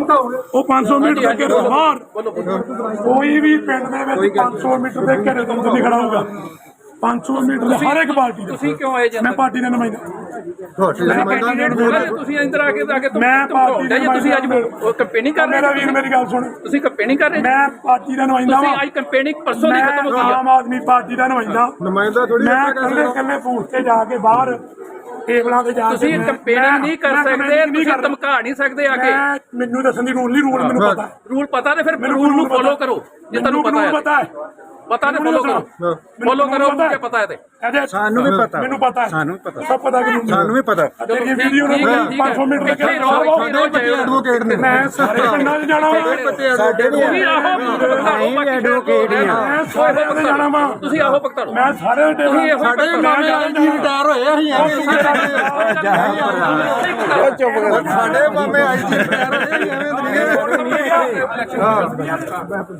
ਉਹ 500 ਮੀਟਰ ਦੇ ਘੇਰੇ ਤੋਂ ਬਾਹਰ। ਕੋਈ ਵੀ ਪਿੰਡ ਦੇ ਵਿੱਚ 500 ਮੀਟਰ ਦੇ ਘੇਰੇ ਤੋਂ ਨਹੀਂ ਖੜਾ ਹੋਊਗਾ 500 ਮੀਟਰ ਦੇ ਹਰ ਇੱਕ ਪਾਰਟੀ ਦਾ। ਤੁਸੀਂ ਕਿਉਂ ਆਏ ਜੀ ਮੈਂ ਪਾਰਟੀ ਦਾ ਨੁਮਾਇੰਦਾ। ਤੁਸੀਂ ਇੰਦਰ ਆ ਕੇ ਆ ਕੇ ਮੈਂ ਪਾਰਟੀ ਜੀ ਤੁਸੀਂ ਅੱਜ ਕੰਪੇਨਿੰਗ ਕਰ ਰਹੇ ਮੇਰਾ ਵੀਰ ਮੇਰੀ ਗੱਲ ਸੁਣ। ਤੁਸੀਂ ਕੰਪੇਨਿੰਗ ਕਰ ਰਹੇ? ਮੈਂ ਪਾਰਟੀ ਦਾ ਨੁਮਾਇੰਦਾ ਤੁਸੀਂ ਵਾਂ। ਅੱਜ ਕੰਪੇਨਿੰਗ ਪਰਸੋਂ ਦੀ ਖਤਮ ਹੋ ਮੈਂ ਗਈ ਆਮ ਆਦਮੀ ਪਾਰਟੀ ਦਾ ਨੁਮਾਇੰਦਾ। ਨੁਮਾਇੰਦਾ ਥੋੜੀ ਮੈਂ ਕੱਲੇ ਕੱਲੇ ਫੂਟ ਤੇ ਜਾ ਕੇ ਬਾਹਰ ਟੇਬਲਾਂ ਤੇ ਜਾ ਕੇ ਤੁਸੀਂ ਕੰਪੇਨਿੰਗ ਨਹੀਂ ਕਰ ਸਕਦੇ ਤੁਸੀਂ। ਧਮਕਾ ਨਹੀਂ ਸਕਦੇ ਆ ਕੇ ਮੈਨੂੰ ਦੱਸਣ ਦੀ ਰੂਲ ਨਹੀਂ ਰੂਲ ਮੈਨੂੰ ਪਤਾ। ਰੂਲ ਪਤਾ ਤੇ ਫਿਰ ਰੂਲ ਨੂੰ ਫੋਲੋ। ਕਰੋ ਜੇ ਤੁਹਾਨੂੰ ਪਤਾ ਹੈ ਪਤਾ ਤੇ ਫੋਲੋ ਕਰੋ। ਫੋਲੋ ਕਰੋ ਪਤਾ। ਹੈ। ਮੁਝੇ ਪਤਾ ਹੈ ਤੇ। ਇਹਦੇ ਸਾਨੂੰ ਵੀ ਪਤਾ। ਮੈਨੂੰ ਪਤਾ। ਹੈ ਸਾਨੂੰ ਵੀ ਪਤਾ। ਸਭ ਪਤਾ ਕਿ ਸਾਨੂੰ ਵੀ ਪਤਾ। ਤੇਰੀ ਵੀਡੀਓ ਨੂੰ ਠੀਕ ਹੈ, ਠੀਕ ਹੈ। 500 ਮੀਟਰ ਦੇ ਚਾਹੇ ਐਡਵੋਕੇਟ ਨੇ। ਮੈਂ ਸਾਰੇ ਪਿੰਡਾਂ 'ਚ ਜਾਣਾ ਵਾ। ਸਾਡੇ ਵੀ ਤੁਸੀਂ ਆਹੋ ਐਡਵੋਕੇਟ ਆ। ਮੈਂ ਸਾਰੇ ਪਿੰਡ ਜਾਣਾ ਵਾ। ਤੁਸੀਂ ਆਹੋ ਭਗਤਾਂ ਨੂੰ। ਮੈਂ ਸਾਰੇ ਸਾਡੇ ਵੀ ਮਾਮੇ ਆਈ ਜੀ ਰਿਟਾਇਰ ਹੋਏ ਅਸੀਂ ਐਵੇਂ ਚੁੱਪ ਕਰ। ਸਾਡੇ ਮਾਮੇ ਆਈ ਜੀ ਰਿਟਾਇਰ ਹੋਏ ਐਵੇਂ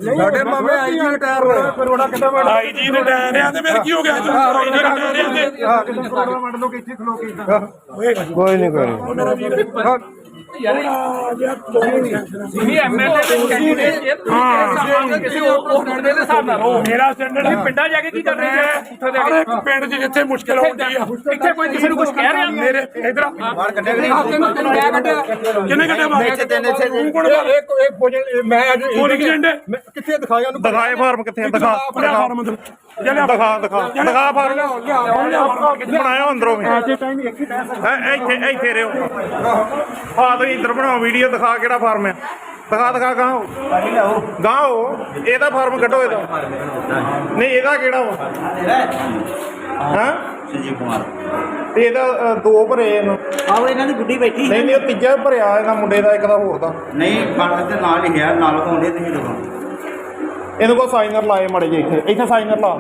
ਸਾਡੇ ਮਾਮੇ ਆਈ ਜੀ ਰਿਟਾਇਰ ਹੋਏ ਕਰੋੜਾ ਕਿੱਦਾਂ ਵੜ ਆਈ ਜੀ ਨੇ ਡਰਿਆ ਤੇ ਫਿਰ ਕੀ ਹੋ ਗਿਆ ਜੀ ਆਈ ਜੀ ਨੇ ਡਰਿਆ ਤੇ ਕਰੋੜਾ ਵੜ ਲੋ ਕਿੱਥੇ ਖਲੋ ਕੇ ਜੀ। ਕੋਈ ਨਹੀਂ ਕੋਈ ਤੁਸੀਂ ਤੁਸੀਂ ਮੁੰਡੇ ਤੁਸੀਂ ਪਿੰਡਾਂ ਜਾ ਕੇ ਕੀ ਕਰ ਰਹੇ ਇੱਕ ਪਿੰਡ 'ਚ ਜਿੱਥੇ ਮੁਸ਼ਕਲ ਆਉਂਦੀ ਆ ਇੱਥੇ ਕੋਈ ਕਿਸੇ ਨੂੰ ਕੁਝ ਕਹਿ ਰਿਹਾ ਮੇਰੇ ਇਧਰ ਬਾਹਰ ਕੱਢਿਆ ਕਿੰਨੇ ਕੱਢਿਆ ਕਿੰਨੇ ਕੱਢੇ ਬਾਹਰ ਤੂੰ ਕੋਣ ਬਾਹਰ ਇੱਕ ਇੱਕ ਭੋਜਨ ਮੈਂ ਅੱਜ ਪੂਰੀ ਝੰਡੇ ਕਿੱਥੇ ਦਿਖਾਇਆ ਉਹਨੂੰ? ਦਿਖਾਏ ਫਾਰਮ ਕਿੱਥੇ ਆ? ਦਿਖਾ ਬੜਾ ਫਾਰਮ ਅੰਦਰ ਜਲਿਆ ਦਿਖਾ ਦਿਖਾ ਦਿਖਾ। ਫਾਰਮ ਬਣਾਇਆ ਅੰਦਰੋਂ ਵੀ। ਐਟ ਟਾਈਮ ਇੱਕ ਹੀ ਬਹਿ ਸਕਦਾ। ਐ ਇੱਥੇ ਇੱਥੇ ਰਿਓ। ਹਾਂ ਤੁਸੀਂ ਇੱਧਰ ਬਣਾਓ ਵੀਡੀਓ ਦਿਖਾ ਕਿਹੜਾ ਫਾਰਮ ਹੈ ਦਿਖਾ ਦਿਖਾ ਗਾਓ ਗਾਓ ਇਹਦਾ ਫਾਰਮ ਕੱਢੋ ਇਹਦਾ। ਨਹੀਂ ਇਹਦਾ ਕਿਹੜਾ ਵਾ? ਹਾਂ? ਸੰਜੀਵ ਕੁਮਾਰ। ਤੇ ਇਹਦਾ ਅ, ਦੋ ਭਰੇ ਇਹਨੂੰ। ਆਹੋ ਇਹਨਾਂ ਦੀ ਗੁੱਡੀ ਬੈਠੀ ਨਹੀਂ ਨਹੀਂ ਉਹ ਤੀਜਾ ਭਰਿਆ ਇਹਦਾ ਮੁੰਡੇ ਦਾ ਇੱਕ ਦਾ ਹੋਰ ਦਾ। ਨਹੀਂ ਫੜ ਤੇ ਨਾਲ ਲਿਖਿਆ ਨਾਲ ਹੋਣੇ ਤੁਸੀਂ ਦੇਖੋ ਇਹਨੂੰ ਕੋ ਸਾਈਨਰ ਲਾਏ ਮੜੇ ਜੇ ਇੱਥੇ। ਇੱਥੇ ਸਾਈਨਰ ਲਾ।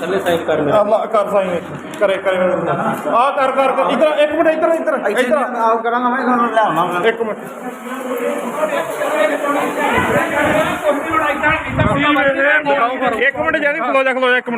ਥੱਲੇ ਸਾਈਡ ਕਰ ਆਹ ਲਾ, ਕਰ ਸਾਈਨ ਇੱਥੇ। ਕਰੇ ਕਰੇ ਆ ਕਰ ਕਰ ਕਰ। ਇੱਧਰ ਇੱਕ ਮਿੰਟ ਇੱਧਰ ਇੱਧਰ ਇੱਧਰ ਆਪ ਕਰਾਂਗਾ ਮੈਂ ਤੁਹਾਨੂੰ ਲਿਆਉਣਾ ਇੱਕ ਮਿੰਟ। ਇੱਕ ਮਿੰਟ ਜਾਨੀ ਖਲੋ ਜਾ ਖਲੋ ਜਾ ਇੱਕ ਮਿੰਟ।